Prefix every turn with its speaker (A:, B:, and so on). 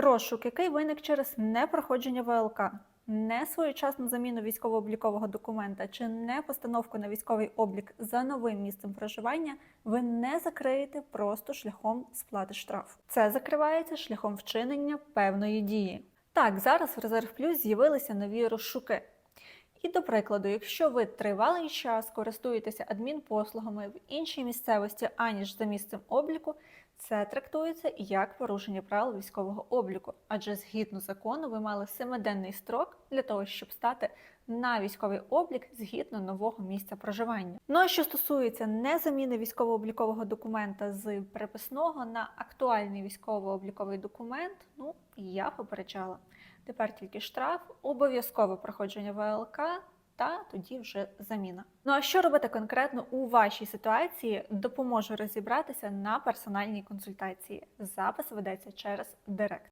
A: Розшук, який виник через непроходження ВЛК, не своєчасну заміну військово-облікового документа чи не постановку на військовий облік за новим місцем проживання, ви не закриєте просто шляхом сплати штрафу. Це закривається шляхом вчинення певної дії. Так, зараз в Резерв Плюс з'явилися нові розшуки. І до прикладу, якщо ви тривалий час користуєтеся адмінпослугами в іншій місцевості, аніж за місцем обліку, це трактується як порушення правил військового обліку, адже згідно закону ви мали семиденний строк для того, щоб стати на військовий облік згідно нового місця проживання. Ну а що стосується незаміни військово-облікового документа з переписного на актуальний військово-обліковий документ, ну я попереджала. Тепер тільки штраф, обов'язкове проходження ВЛК та тоді вже заміна. Ну а що робити конкретно у вашій ситуації, допоможу розібратися на персональній консультації. Запис ведеться через Директ.